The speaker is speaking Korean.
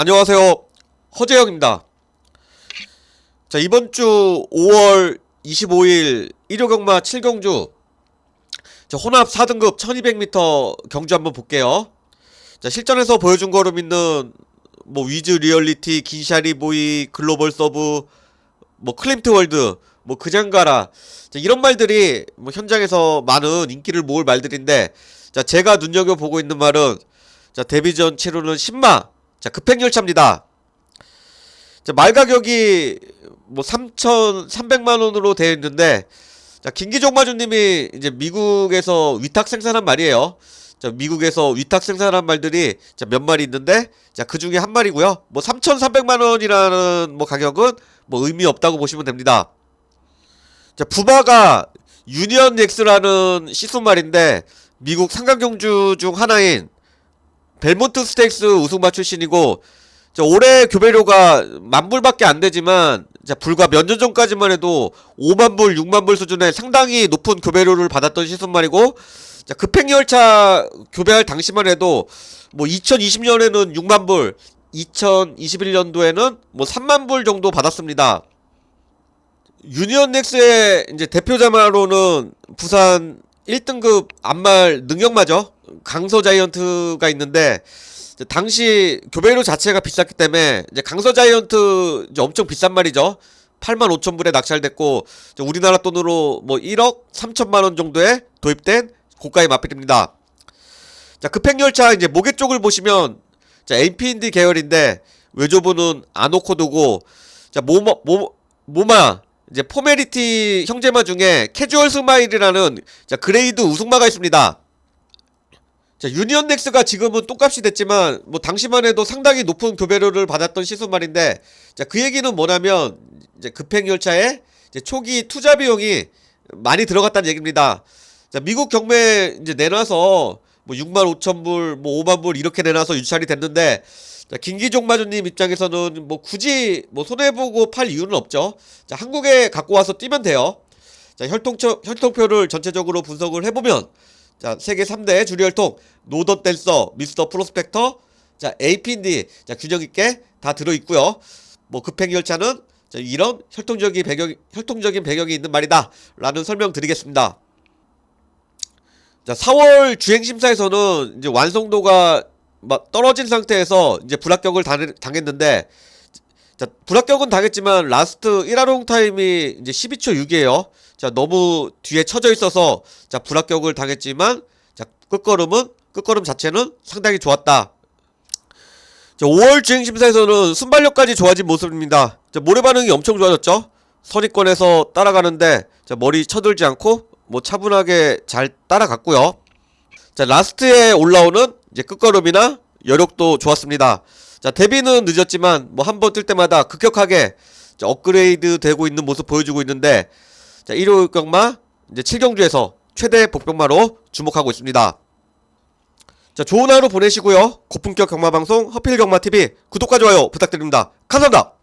안녕하세요. 허재영입니다. 자, 이번 주 5월 25일 일요경마 7경주 자, 혼합 4등급 1200m 경주 한번 볼게요. 자, 실전에서 보여준 거로 믿는 뭐 위즈 리얼리티, 긴샤리 보이, 글로벌 서브, 뭐 클림트 월드, 뭐 그냥 가라. 자, 이런 말들이 뭐 현장에서 많은 인기를 모을 말들인데 자, 제가 눈여겨 보고 있는 말은 자, 데뷔전 치르는 신마. 자, 급행열차입니다. 자, 말 가격이 뭐 3,300만 원으로 되어 있는데 자, 김기종마주 님이 이제 미국에서 위탁 생산한 말이에요. 자, 미국에서 위탁 생산한 말들이 자, 몇 마리 있는데 자, 그 중에 한 마리고요. 뭐 3,300만 원이라는 뭐 가격은 뭐 의미 없다고 보시면 됩니다. 자, 부바가 유니언 엑스라는 시소 말인데 미국 상강경주 중 하나인 벨몬트 스테이크스 우승마 출신이고 자, 올해 교배료가 만 불밖에 안 되지만 자, 불과 몇 년 전까지만 해도 5만 불, 6만 불 수준의 상당히 높은 교배료를 받았던 시즌 말이고 자, 급행 열차 교배할 당시만 해도 뭐 2020년에는 6만 불, 2021년도에는 뭐 3만 불 정도 받았습니다. 유니언 넥스의 이제 대표자마로는 부산 1등급 안말 능력마죠. 강서 자이언트가 있는데 당시 교배료 자체가 비쌌기 때문에 이제 강서 자이언트 이제 엄청 비싼 말이죠. 8만 5천 불에 낙찰됐고 우리나라 돈으로 뭐 1억 3천만 원 정도에 도입된 고가의 마필입니다. 자 급행열차 이제 모계 쪽을 보시면 자 AP인디 계열인데 외조부는 아노코드고 자 모마 모, 모마 이제 포메리티 형제마 중에 캐주얼 스마일이라는 자 그레이드 우승마가 있습니다. 자 유니언 넥스가 지금은 똥값이 됐지만 뭐 당시만 해도 상당히 높은 교배료를 받았던 시즌 말인데 자 그 얘기는 뭐냐면 이제 급행 열차에 이제 초기 투자 비용이 많이 들어갔다는 얘기입니다. 자 미국 경매 이제 내놔서 뭐 6만 5천 불, 뭐 5만 불 이렇게 내놔서 유찰이 됐는데 자, 김기종 마주님 입장에서는 뭐 굳이 뭐 손해 보고 팔 이유는 없죠. 자, 한국에 갖고 와서 뛰면 돼요. 자, 혈통표, 혈통표를 전체적으로 분석을 해보면 자, 세계 3대 주류 혈통, 노더 댄서, 미스터 프로스펙터, 자, AP인디, 자, 균형 있게 다 들어있고요. 뭐 급행 열차는 자, 이런 혈통적인 배경, 혈통적인 배경이 있는 말이다. 라는 설명 드리겠습니다. 자, 4월 주행심사에서는 이제 완성도가 막 떨어진 상태에서 이제 불합격을 당, 당했는데 자, 불합격은 당했지만 라스트 1하롱 타임이 이제 12초 6이에요. 자, 너무 뒤에 쳐져 있어서 자, 불합격을 당했지만 자, 끝걸음은 끝걸음 자체는 상당히 좋았다. 자, 5월 주행 심사에서는 순발력까지 좋아진 모습입니다. 자, 모래 반응이 엄청 좋아졌죠. 선입권에서 따라가는데 자, 머리 쳐들지 않고 뭐 차분하게 잘 따라갔고요. 자, 라스트에 올라오는 이제 끝걸음이나 여력도 좋았습니다. 자, 데뷔는 늦었지만 뭐 한 번 뜰 때마다 급격하게 자, 업그레이드 되고 있는 모습 보여주고 있는데 자, 1호 경마 이제 7경주에서 최대 복병마로 주목하고 있습니다. 자, 좋은 하루 보내시고요. 고품격 경마 방송 허필 경마 TV 구독과 좋아요 부탁드립니다. 감사합니다.